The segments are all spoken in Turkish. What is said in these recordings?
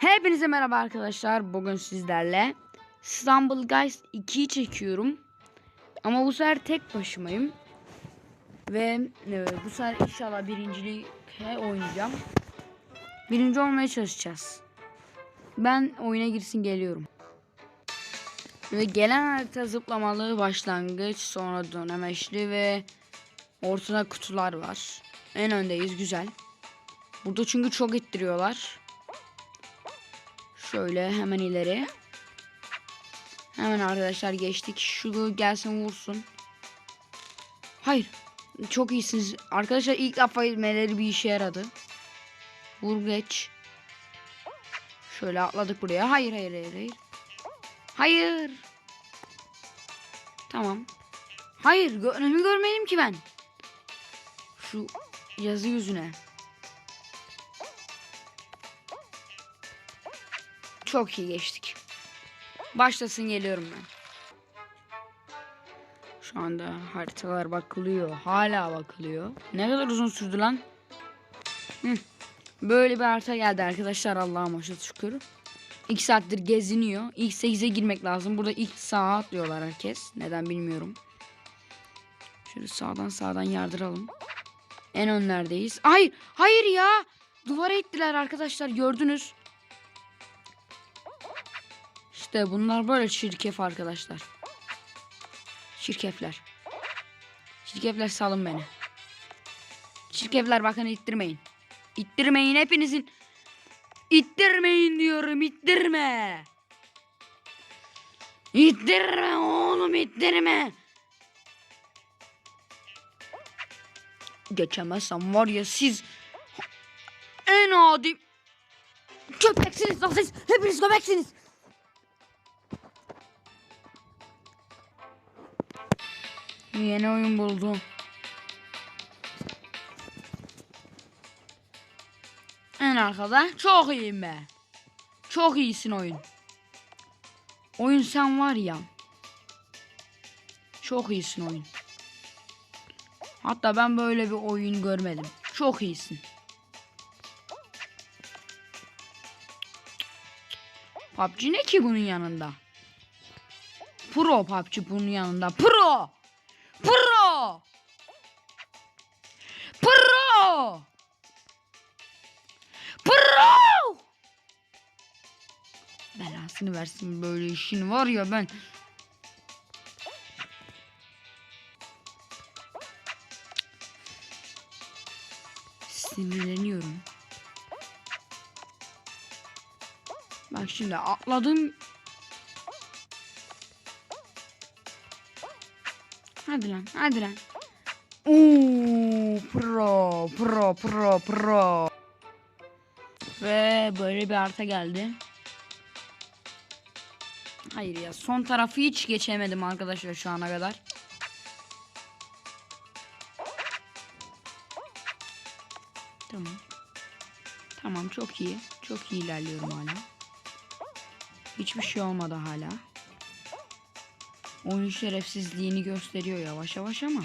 Hepinize merhaba arkadaşlar. Bugün sizlerle Stumble Guys 2'yi çekiyorum. Ama bu sefer tek başımayım. Ve e, bu sefer inşallah birinciliğe oynayacağım. Birinci olmaya çalışacağız. Ben oyuna girsin geliyorum. Ve gelen harita zıplamalı başlangıç, sonra dönemeçli ve ortada kutular var. En öndeyiz güzel. Burada çünkü çok ittiriyorlar. Şöyle hemen ileri. Hemen arkadaşlar geçtik. Şu gelsin vursun. Hayır. Çok iyisiniz. Arkadaşlar ilk defa ilmeleri bir işe yaradı. Vur geç. Şöyle atladık buraya. Hayır hayır hayır hayır. Hayır. Tamam. Hayır. Önümü görmedim ki ben. Şu yazı yüzüne. Çok iyi geçtik. Başlasın geliyorum ben. Şu anda haritalar bakılıyor. Hala bakılıyor. Ne kadar uzun sürdü lan? Hı. Böyle bir harita geldi arkadaşlar Allah'a şükür. 2 saattir geziniyor. İlk 8'e girmek lazım. Burada ilk sağa atlıyorlar herkes. Neden bilmiyorum. Şöyle sağdan sağdan yardıralım. En önlerdeyiz. Hayır, hayır ya. Duvara ittiler arkadaşlar gördünüz. İşte bunlar böyle çirkef arkadaşlar. Çirkefler. Çirkefler salın beni. Çirkefler bakın ittirmeyin. İttirmeyin hepinizin. İttirmeyin diyorum ittirme. İttirme oğlum ittirme. Geçemezsem var ya siz en adi köpeksiniz lan siz. Hepiniz köpeksiniz. Yeni oyun buldum. En arkada çok iyiyim be. Çok iyisin oyun. Oyun sen var ya. Çok iyisin oyun. Hatta ben böyle bir oyun görmedim. Çok iyisin. PUBG ne ki bunun yanında? Pro PUBG bunun yanında. Pro! Pro! Pro! Pro! Belasını versin böyle işin var ya ben. Sinirleniyorum. Bak şimdi atladım. Hadi lan hadi lan. Oo, pro pro pro pro. Ve böyle bir harita geldi. Hayır ya son tarafı hiç geçemedim arkadaşlar şu ana kadar. Tamam. Tamam çok iyi. Çok iyi ilerliyorum hala. Hiçbir şey olmadı hala. Oyun şerefsizliğini gösteriyor yavaş yavaş ama.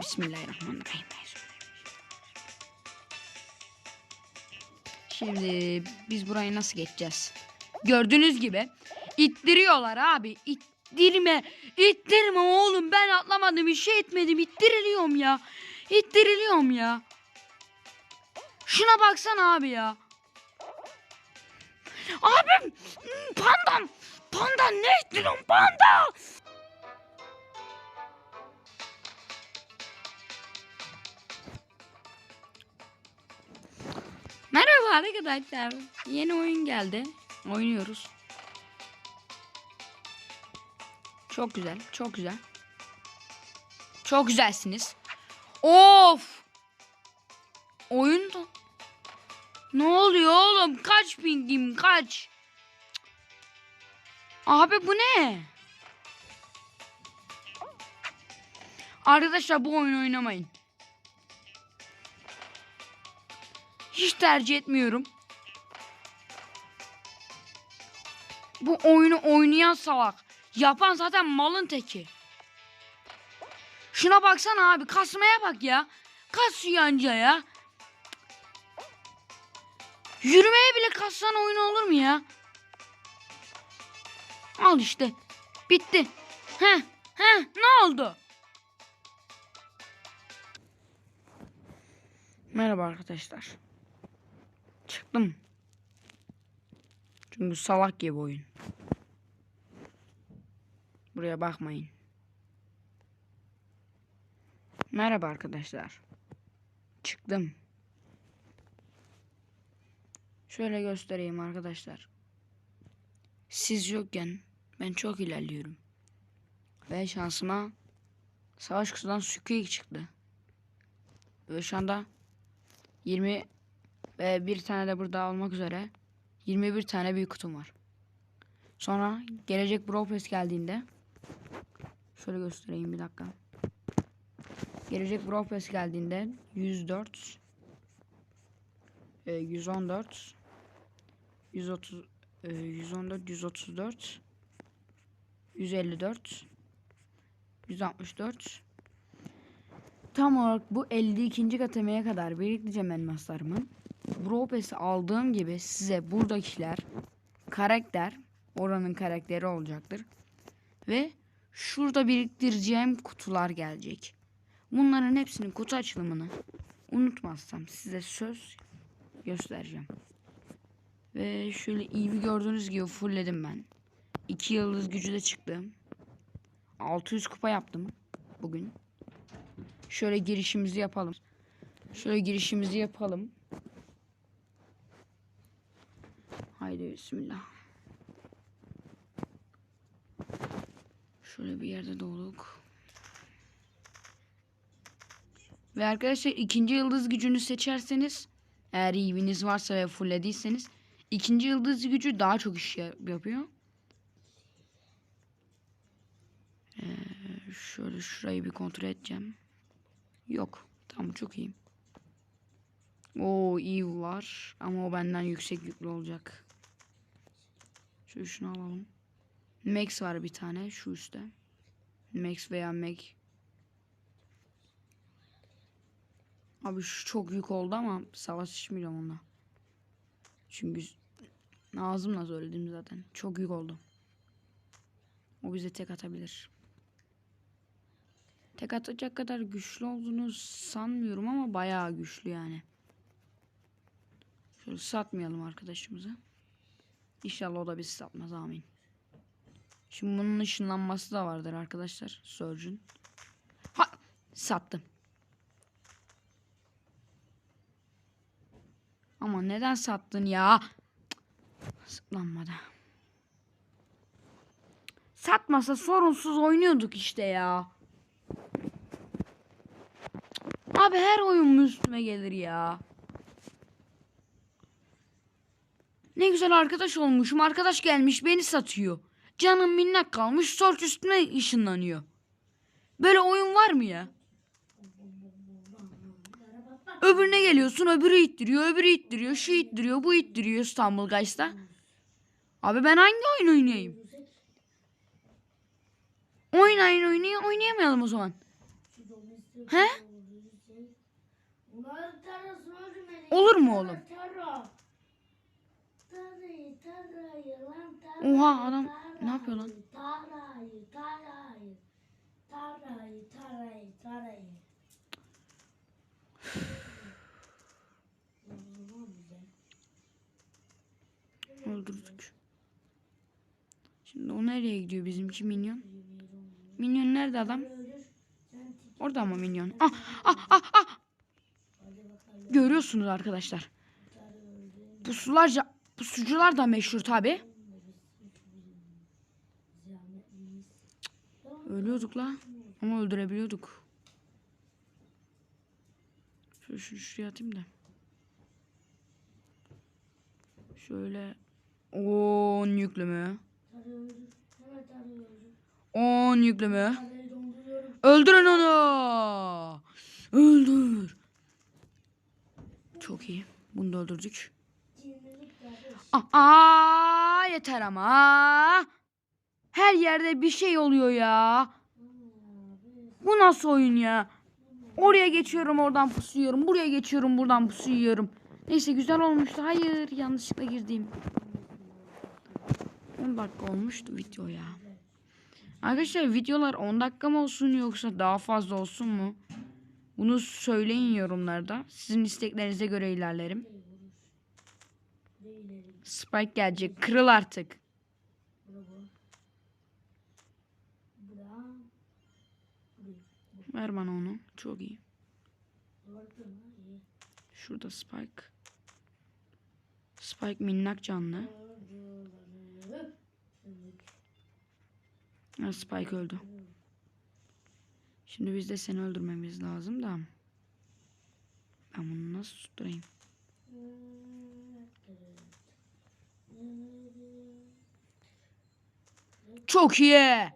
Bismillahirrahmanirrahim. Şimdi biz burayı nasıl geçeceğiz? Gördüğünüz gibi ittiriyorlar abi. İttirme. İttirme oğlum. Ben atlamadım. Bir şey etmedim. İttiriliyorum ya. İttiriliyorum ya. Şuna baksana abi ya. Abim pandam. Panda ne ittiriyorsun panda? Merhaba arkadaşlar. Yeni oyun geldi. Oynuyoruz. Çok güzel, çok güzel. Çok güzelsiniz. Of! Oyun. Ne oluyor oğlum? Kaç pingim kaç? Abi bu ne? Arkadaşlar bu oyunu oynamayın. Hiç tercih etmiyorum. Bu oyunu oynayan salak. Yapan zaten malın teki. Şuna baksana abi kasmaya bak ya. Kasıyor anca ya. Yürümeye bile kassan oyun olur mu ya? Al işte. Bitti. Heh, heh, ne oldu? Merhaba arkadaşlar. Çıktım. Çünkü salak gibi oyun. Buraya bakmayın. Merhaba arkadaşlar. Çıktım. Şöyle göstereyim arkadaşlar. Siz yokken ben çok ilerliyorum. Ve şansıma savaş kutusundan Squeak çıktı. Ve şu anda 20 ve bir tane de burada olmak üzere 21 tane büyük kutum var. Sonra gelecek Brawl geldiğinde şöyle göstereyim bir dakika. Gelecek Brawl geldiğinde 104 e, 114 130 e, 114 134 154 164 Tam olarak bu 52. katemeye kadar biriktireceğim elmaslarımı. Brawl Pass'i aldığım gibi size buradakiler karakter oranın karakteri olacaktır. Ve şurada biriktireceğim kutular gelecek. Bunların hepsinin kutu açılımını unutmazsam size söz göstereceğim. Ve şöyle iyi gördüğünüz gibi fullledim ben. 2 yıldız gücü de çıktı. 600 kupa yaptım bugün. Şöyle girişimizi yapalım. Şöyle girişimizi yapalım. Haydi bismillah. Şöyle bir yerde doğduk. Ve arkadaşlar ikinci yıldız gücünü seçerseniz eğer iyiniz varsa ve fulllediyseniz ikinci yıldız gücü daha çok iş ya- yapıyor. Ee, şöyle şurayı bir kontrol edeceğim. Yok. Tamam çok iyiyim. O iyi var ama o benden yüksek yüklü olacak. Şöyle şunu alalım. Max var bir tane şu üstte. Max veya Mac. Abi şu çok yük oldu ama savaşmayacağım onunla. Çünkü ağzımla söyledim zaten. Çok yük oldu. O bize tek atabilir. Tek atacak kadar güçlü olduğunu sanmıyorum ama bayağı güçlü yani. Şöyle satmayalım arkadaşımıza. İnşallah o da bizi satmaz amin. Şimdi bunun ışınlanması da vardır arkadaşlar. Surgeon. Ha sattım. Ama neden sattın ya? Sıklanmadı. Satmasa sorunsuz oynuyorduk işte ya. Abi her oyun üstüme gelir ya? Ne güzel arkadaş olmuşum. Arkadaş gelmiş beni satıyor. Canım minnak kalmış. Sork üstüme ışınlanıyor. Böyle oyun var mı ya? Öbürüne geliyorsun öbürü ittiriyor öbürü ittiriyor şu ittiriyor bu ittiriyor İstanbul Guys'ta. Abi ben hangi oyun oynayayım? Oynayın oynayın oynayamayalım o zaman. He? Olur mu oğlum? Oha, adam ne yapıyor lan? Öldürdük. O nereye gidiyor bizimki minyon? Minyon nerede adam? Orada mı minyon? Ah ah ah ah. Görüyorsunuz arkadaşlar. Pusularca pusucular da meşhur tabi. Ölüyorduk la. Ama öldürebiliyorduk. Şöyle şunu şuraya atayım da. Şöyle 10 yükleme. Tarlayı tarlayı öldür. 10 yükleme. Öldürün onu. Öldür. Çok iyi. Bunu da öldürdük. Aa, yeter ama. Her yerde bir şey oluyor ya. Bu nasıl oyun ya? Oraya geçiyorum oradan pusu yiyorum. Buraya geçiyorum buradan pusu yiyorum. Neyse güzel olmuştu. Hayır yanlışlıkla girdim. 10 dakika olmuştu video ya. Arkadaşlar videolar 10 dakika mı olsun yoksa daha fazla olsun mu? Bunu söyleyin yorumlarda. Sizin isteklerinize göre ilerlerim. Spike gelecek. Kırıl artık. Ver bana onu. Çok? İyi. Şurada Spike. Spike minnak canlı. Gördüm. Ha, Spike öldü. Şimdi biz de seni öldürmemiz lazım da. Ben bunu nasıl tutturayım? Çok iyi.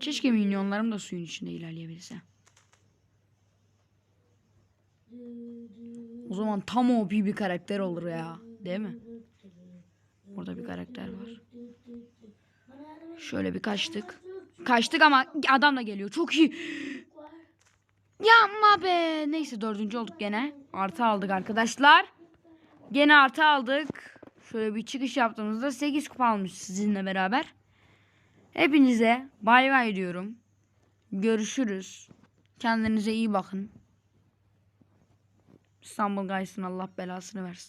Keşke minyonlarım da suyun içinde ilerleyebilse. O zaman tam OP bir karakter olur ya. Değil mi? Burada bir karakter var. Şöyle bir kaçtık. Kaçtık ama adam da geliyor. Çok iyi. Yapma be. Neyse dördüncü olduk gene. Artı aldık arkadaşlar. Gene artı aldık. Şöyle bir çıkış yaptığımızda 8 kupa almış sizinle beraber. Hepinize bay bay diyorum. Görüşürüz. Kendinize iyi bakın. İstanbul Guys'ın Allah belasını versin.